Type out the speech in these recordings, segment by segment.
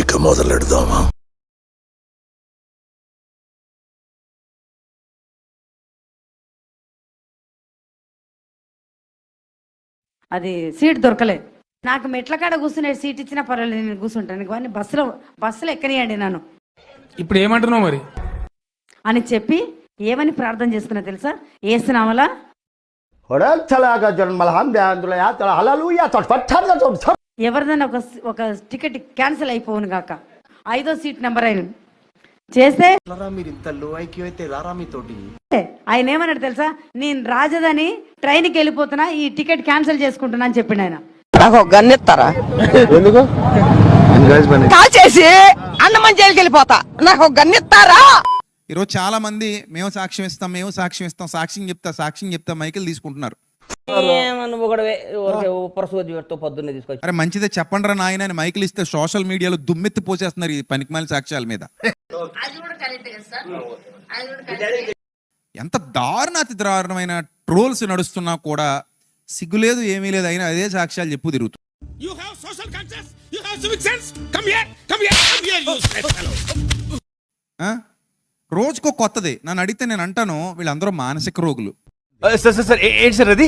ఇక మొదలెడదామా? అది సీట్ దొరకలే. నాకు మెట్ల కాడ కూర్చునే సీట్ ఇచ్చినా పర్వాలేదు నేను కూర్చుంటాను. కానీ బస్సులో బస్సులో ఎక్కనియండి నన్ను. ఇప్పుడు ఏమంటున్నావు మరి? అని చెప్పి ఏమని ప్రార్థన చేసుకున్నా తెలుసా? ఏసునామలా? చలాగా జన్మల హం బ్యాందుల ఎవరిదైనా ఒక ఒక టికెట్ క్యాన్సిల్ అయిపోవును గాక. ఐదో సీట్ నెంబర్ అయిన చేస్తే ఆయన ఏమన్నాడు తెలుసా? నేను రాజధాని ట్రైన్కి వెళ్ళిపోతున్నా ఈ టికెట్ క్యాన్సిల్ చేసుకుంటున్నా అని చెప్పిండు ఆయన. నాకు ఒక గన్ ఇస్తారా ఎందుకు? కాల్ చేసి అన్నమని జైలుకి వెళ్ళిపోతా. నాకు ఒక గన్ ఇస్తారా ఈరోజు చాలా మంది మేము సాక్ష్యం ఇస్తాం మేము సాక్ష్యం ఇస్తాం సాక్ష్యం చెప్తా సాక్ష్యం చెప్తా మైకిల్ తీసుకుంటున్నారు. అరే మంచిదే చెప్పండి రా నాయన మైకిల్ ఇస్తే సోషల్ మీడియాలో దుమ్మెత్తి పోసేస్తున్నారు ఈ పనికిమాల సాక్ష్యాల మీద. ఎంత దారుణ అతి దారుణమైన ట్రోల్స్ నడుస్తున్నా కూడా సిగ్గులేదు ఏమీ లేదు అయినా అదే సాక్ష్యాలు చెప్పు తిరుగుతూ. You have social conscious you have civic sense come here come here come here you ఆ? రోజుకో కొత్తది. నన్ను అడిగితే నేను అంటాను వీళ్ళందరూ మానసిక రోగులు. సార్ సార్ సార్ ఏంటి సార్ అది?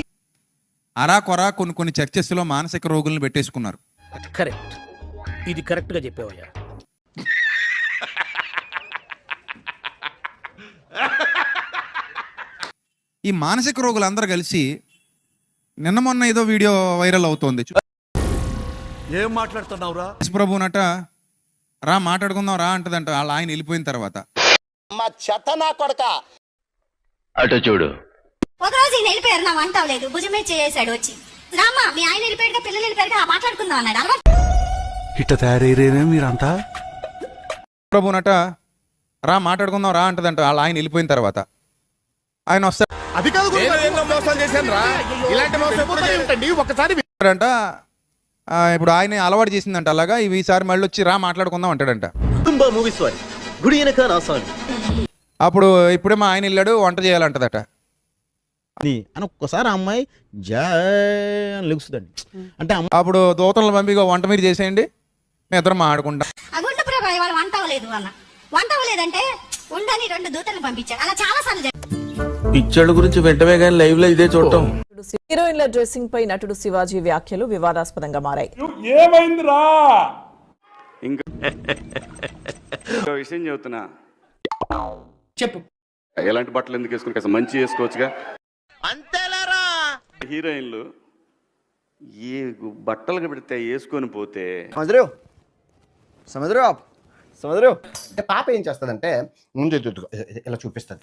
అరా కొరా కొన్ని కొన్ని చర్చెస్లో మానసిక రోగులను పెట్టేసుకున్నారు. కరెక్ట్. ఇది కరెక్ట్గా చెప్పావయ్యా. ఈ మానసిక రోగులందరూ కలిసి నిన్న మొన్న ఏదో వీడియో వైరల్ అవుతోంది. ఏం మాట్లాడుతున్నావురా? ప్రభు నట రా మాట్లాడుకుందాం రా అంటదంట. వాళ్ళ ఆయన వెళ్ళిపోయిన తర్వాత. మా చెత్త నా కొడక. అటు చూడు. ఒకరోజు ఈయన వెళ్ళిపోయారు నా వంట అవ్వలేదు. భుజమే చేసాడు వచ్చి. రామ్మా మీ ఆయన వెళ్ళిపోయాడుగా పిల్లలు వెళ్ళిపోయారుగా మాట్లాడుకుందాం అన్నాడు. అలవాటు ఇట్ట తయారయ్యేనే మీరంతా? ప్రభు నట రా మాట్లాడుకుందాం రా అంటదంట. వాళ్ళ ఆయన వెళ్ళిపోయిన తర్వాత. ఆయన వస్తాడంట అది కాదు మోసం చేశాను రా. ఇలాంటి మోసం ఒకసారి ఆ, ఇప్పుడు ఆయన అలవాటు చేసిందంట అలాగా. ఇవి ఈసారి మళ్ళీ వచ్చి రా మాట్లాడుకుందాం అంటాడంట. మూవీస్ వారి గుడి అప్పుడు ఇప్పుడే మా ఆయన వెళ్ళాడు వంట చేయాలంటదట. అని ఒక్కసారి అమ్మాయి జా అని లెగుస్తుందండి. అంటే అప్పుడు దూతలను పంపిగా వంట మీరు చేసేయండి. మేము ఇద్దరం మాట్లాడుకుంటాం ఆ గుండె ప్రభా ఇవాళ వంట అవ్వలేదు అన్న. వంట అవ్వలేదంటే ఉండని రెండు దూతలను పంపించాడు అలా చాలా సార్లు జరిగింది. పిక్చర్ల గురించి వెంటనే కానీ లైవ్లో ఇదే చూడటం. హీరోయిన్ల డ్రెస్సింగ్ పై నటుడు శివాజీ వ్యాఖ్యలు వివాదాస్పదంగా మారాయి. ఒక విషయం చెబుతున్నా. చెప్పు. ఎలాంటి బట్టలు ఎందుకు వేసుకుని కాస్త మంచి వేసుకోవచ్చుగా? హీరోయిన్లు ఏ గు- బట్టలు పెడితే వేసుకొని పోతే సముద్రు సముద్రు సముద్రు. అంటే పాప ఏం చేస్తుందంటే ముందు ఇటు ఇలా చూపిస్తుంది.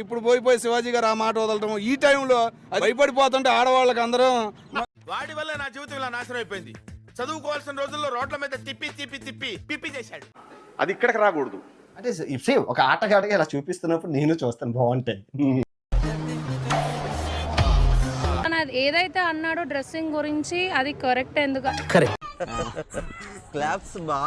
ఇప్పుడు పోయి పోయి శివాజీ గారు ఆ మాట వదలటం. ఈ టైంలో అది భయపడిపోతుంటే ఆడవాళ్ళకి అందరం వాడి వల్ల నా జీవితం ఇలా నాశనం అయిపోయింది. చదువుకోవాల్సిన రోజుల్లో రోడ్ల మీద తిప్పి తిప్పి తిప్పి పిప్పి చేశాడు. అది ఇక్కడికి రాకూడదు. అంటే సేమ్ ఒక ఆటగాడిగా ఇలా చూపిస్తున్నప్పుడు నేను చూస్తాను బాగుంటాయి ఏదైతే అన్నాడో డ్రెస్సింగ్ గురించి అది కరెక్ట్ ఎందుకు? క్లాప్స్ బా.